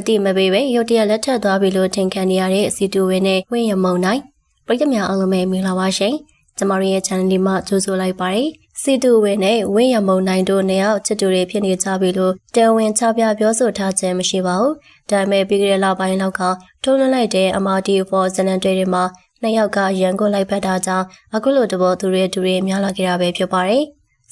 အတိမပေးပဲရုတ်တရက်လက်ထပ်သွားပြီလို့ထင်ခံနေရတဲ့စီတူဝင်းနဲ့ဝင်းရမုံနိုင်ပရိသတ်များအားလုံးပဲမင်္ဂလာပါရှင်ကျမတို့ရဲ့ channel လေးမှာကြိုဆိုလိုက်ပါတယ်စီတူဝင်းနဲ့ဝင်းရမုံနိုင်တို့နှစ်ယောက်ချစ်တူတွေဖြစ်နေကြပြီလို့တန်ဝင်ချပြပြောဆိုထားခြင်းမရှိပါဘူးဒါပေမဲ့ပြီးခဲ့တဲ့လပိုင်းလောက်ကထုံးလွှင့်လိုက်တဲ့အမာတီဖော်ဇနန်တွေတွေမှာနှစ်ယောက်ကရန်ကုန်လိုက်ဖက်တာကြောင့်အခုလိုတဘောသူတွေတူတွေများလာခဲ့တာပဲဖြစ်ပါတယ်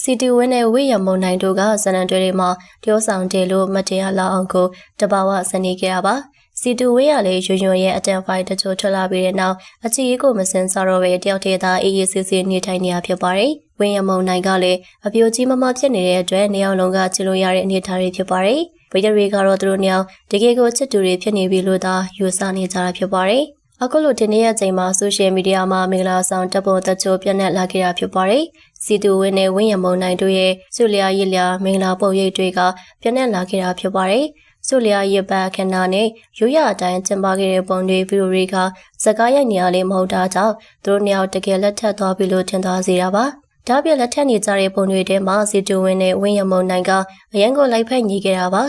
စီတီဝင်းနဲ့ဝိရမုံနိုင်တို့ကဇနန်တွေတွေမှာပြောဆောင်တယ်လို့မတရားလောက်အောင်ကိုတဘာဝစနေခဲ့တာပါစီတူဝေးရလေရွရွရဲ့အတန်ဖိုင်တချို့ထွက်လာပြီးတဲ့နောက်အချီကိုမစင်စားတော့ပဲတယောက်တည်းသားအေးအေးဆေးဆေးနေထိုင်နေရဖြစ်ပါတယ်။ဝင်းရမုံနိုင်ကလည်းအပြိုကြီးမမဖြစ်နေတဲ့အတွက်နေအောင်လုံးကချစ်လို့ရတဲ့အနေအထားတွေဖြစ်ပါတယ်။ဗီဒီယိုတွေကတော့သူတို့နှစ်ယောက်တကယ်ကိုချစ်တူတွေဖြစ်နေပြီလို့သာယူဆနေကြတာဖြစ်ပါတယ်။ အခုလိုဒီနေ့ရဲ့အချိန်မှာဆိုရှယ်မီဒီယာမှာမင်္ဂလာဆောင်တပ်ပေါ်တချို့ပြန့်နှံ့လာခဲ့တာဖြစ်ပါတယ်။စီတူဝင်းနဲ့ဝင်းရမုံနိုင်တို့ရဲ့ဆုလျာရည်လျာမင်္ဂလာပုံရိပ်တွေကပြန့်နှံ့လာခဲ့တာဖြစ်ပါတယ်။ဆိုလျာရပတ်ခဏနဲ့ရိုးရအတိုင်းကျင်းပခဲ့တဲ့ပုံတွေဗီဒီယိုတွေကစကားရိုက်နေရလေးမဟုတ်တာကြောင့်သူတို့နှစ်ယောက်တကယ်လက်ထပ်သွားပြီလို့ထင်သွားစေတာပါဒါပြလက်ထက်နေကြတဲ့ပုံတွေထဲမှာစီတူဝင်းနဲ့ဝင်းရမုံနိုင်ကအရန်ကိုလိုက်ဖက်ညီခဲ့တာပါ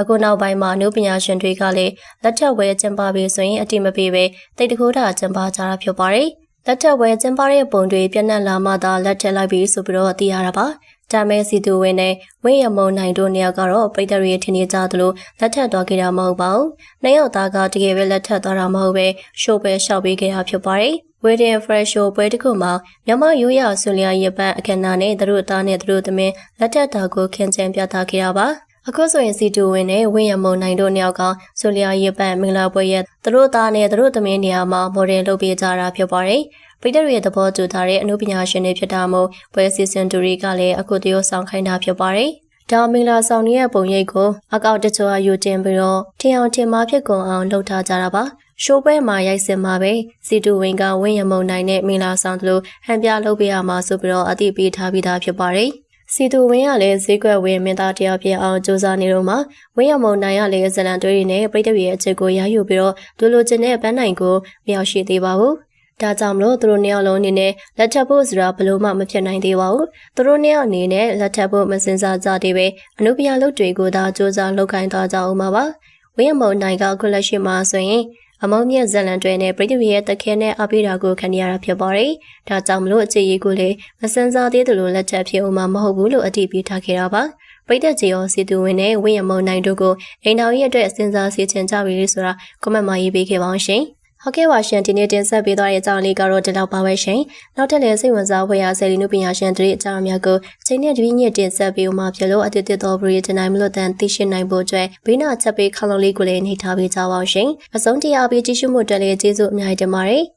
အခုနောက်ပိုင်းမှာအနုပညာရှင်တွေကလည်းလက်ထက်ဝဲကျင်းပပြီးဆိုရင်အတိမပေးပဲတိတ်တခိုးတာကျင်းပကြတာဖြစ်ပါတယ်လက်ထက်ဝဲကျင်းပတဲ့ပုံတွေပြန့်နှံ့လာမှသာလက်ထက်လိုက်ပြီးဆိုပြီးတော့သိရတာပါဒါမဲ့စီတူဝင်းနဲ့ဝင်းရမုံနိုင်တို့နှစ်ယောက်ကတော့ပိတ်တရီထင်နေကြသလိုလက်ထပ်သွားခဲ့တာမဟုတ်ပါဘူး။နှစ်ယောက်သားကတကယ်ပဲလက်ထပ်သွားတာမဟုတ်ပဲရှိုးပဲရှောက်ပေးခဲ့တာဖြစ်ပါတယ်။ Wedding Fresh Show ပွဲတစ်ခုမှာမြမရိုးရဆွလျာရပတ်အခမ်းအနားနဲ့သူတို့သားနဲ့သူတို့သမီးလက်ထပ်တာကိုခင်ချင်ပြသခဲ့တာပါ။ အခုဆိုရင်စီတူဝင်းနဲ့ဝင်းရမုံနိုင်တို့နှစ်ယောက်ကဆိုလျာရပတ်မင်္ဂလာပွဲရဲ့သူတို့သားနဲ့သူတို့သမီးနေရာမှာမော်ဒယ်လုပ်ပေးကြတာဖြစ်ပါတယ်။ပိတရရဲ့သဘောတူထားတဲ့အမှုပညာရှင်တွေဖြစ်တာမို့ပွဲစီစဉ်သူတွေကလည်းအခုတည်းဆောင်ခိုင်းတာဖြစ်ပါတယ်။ဒါမင်္ဂလာဆောင်ရဲ့ပုံရိပ်ကိုအကောက်တချို့အယူတင်ပြီးတော့ထင်အောင်ထင်မှာဖြစ်ကုန်အောင်လုပ်ထားကြတာပါ။ရှိုးပွဲမှာရိုက်စင်မှာပဲစီတူဝင်းကဝင်းရမုံနိုင်နဲ့မင်္ဂလာဆောင်တို့ဟန်ပြလုပ်ပေးရမှာဆိုပြီးတော့အတိပေးထားပြီးသားဖြစ်ပါတယ်။ စီတူဝင်းကလည်းဈေးကွက်ဝင်းမင်းသားတယောက်ဖြစ်အောင်စူးစမ်းနေတော့မှဝင်းရမုံနိုင်ကလည်းဇလန်တွေးနဲ့ပြိတ္တရဲ့အချက်ကိုရယူပြီးတော့ဒူလိုချင်တဲ့ပန်းနိုင်ကိုမရောက်ရှိသေးပါဘူးဒါကြောင့်မလို့သူတို့နှစ်ယောက်လုံးအနေနဲ့လက်ထပ်ဖို့ဆိုတာဘလို့မှမဖြစ်နိုင်သေးပါဘူးသူတို့နှစ်ယောက်အနေနဲ့လက်ထပ်ဖို့မစင်စားကြသေးပဲအနုပညာလုပ်တွေကိုသာစူးစမ်းလုပ်ခိုင်းသွားကြအောင်ပါပါဝင်းမုံနိုင်ကခုလက်ရှိမှာဆိုရင် အမုံမြက်ဇလန်တွေနဲ့ပြည်သူရဲ့တခဲနဲ့အပိဓာကိုခံရတာဖြစ်ပါတယ်။ဒါကြောင့်မလို့အခြေရေးကိုလည်းမစင်စားသေးသလိုလက်ချက်ဖြစ်အောင်မဟုတ်ဘူးလို့အတိပေးထားခဲ့တာပါ။ပိတ်သက်ကြီးရောစီသူဝင်နဲ့ဝင်းရမုံနိုင်တို့ကိုအိမ်တော်ကြီးအတွက်စဉ်းစားစီချင်ကြပြီလို့ဆိုတာ comment မှာရေးပေးခဲ့ပါအောင်ရှင်။ ဟုတ်ကဲ့ပါရှင်ဒီနေ့တင်ဆက်ပေးသွားတဲ့အကြောင်းလေးကတော့ဒီလောက်ပါပဲရှင်နောက်ထပ်လည်းစိတ်ဝင်စားဖွယ်ရာဆယ်လီနုပညာရှင်တွေအကြောင်းအများကိုချိန်နဲ့တပည့်ညစ်တင်ဆက်ပေးဦးမှာဖြစ်လို့အတည်တတော်ပရိတနိုင်မလို့တန်သိရှိနိုင်ဖို့အတွက်ဘေးနာချက်ပေးခလုံးလေးကိုလည်းနှိထားပေးကြပါအောင်ရှင်အဆုံးတရားပေးကြည့်ရှုမှုတက်လည်းကျေးဇူးအများကြီးတင်ပါတယ်